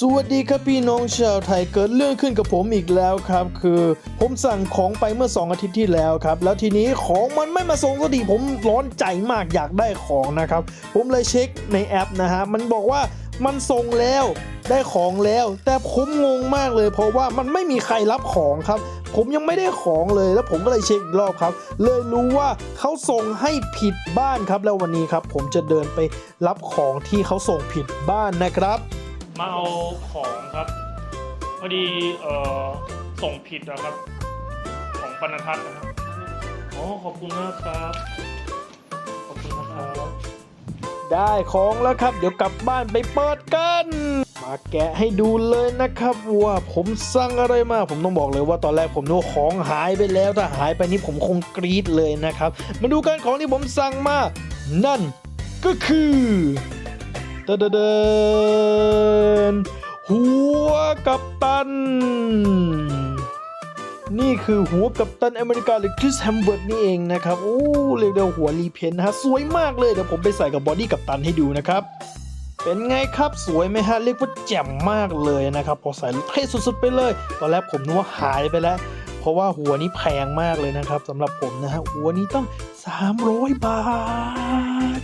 สวัสดีครับพี่น้องชาวไทยเกิดเรื่องขึ้นกับผมอีกแล้วครับ คือผมสั่งของไปเมื่อ 2 อาทิตย์ที่แล้วครับ แล้วทีนี้ของมันไม่มาส่งสักทีผมร้อนใจมากอยากได้ของนะครับ ผมเลยเช็คในแอปนะฮะมันบอกว่ามันส่งแล้วได้ของแล้ว แต่ผมงงมากเลย เพราะว่ามันไม่มีใครรับของครับ ผมยังไม่ได้ของเลยแล้วผมก็เลยเช็คอีกรอบครับ เลยรู้ว่าเขาส่งให้ผิดบ้านครับ แล้ววันนี้ครับ ผมจะเดินไปรับของที่เขาส่งผิดบ้านนะครับ มาเอาของครับ พอดีเอ่อส่งผิดนะครับ ของปนทัศน์นะครับอ๋อขอบคุณมากครับ ขอบคุณนะครับได้ของแล้วครับ เดี๋ยวกลับบ้านไปเปิดกัน มาแกะให้ดูเลยนะครับว่าผมสั่งอะไรมาผมต้องบอกเลยว่าตอนแรกผมนึกว่าของหายไปแล้วถ้าหายไปนี่ผมคงกรี๊ดเลยนะครับ มาดูกันของที่ผมสั่งมา นั่นก็คือ เดเดนหัวกับตัน นี่คือหัวกัปตันอเมริกาหรือคริสแฮมเบิร์กนี่เองนะครับ โอ้เรียกได้ว่าหัวรีเพนนะฮะ สวยมากเลย เดี๋ยวผมไปใส่กับบอดี้กัปตันให้ดูนะครับ เป็นไงครับสวยไหมฮะ เรียกว่าแจ่มมากเลยนะครับ พอใส่เท่สุดๆไปเลย ตอนแรกผมนึกว่าหายไปแล้วเพราะว่าหัวนี้แพงมากเลยนะครับสำหรับผมนะฮะหัวนี้ต้อง 300 บาท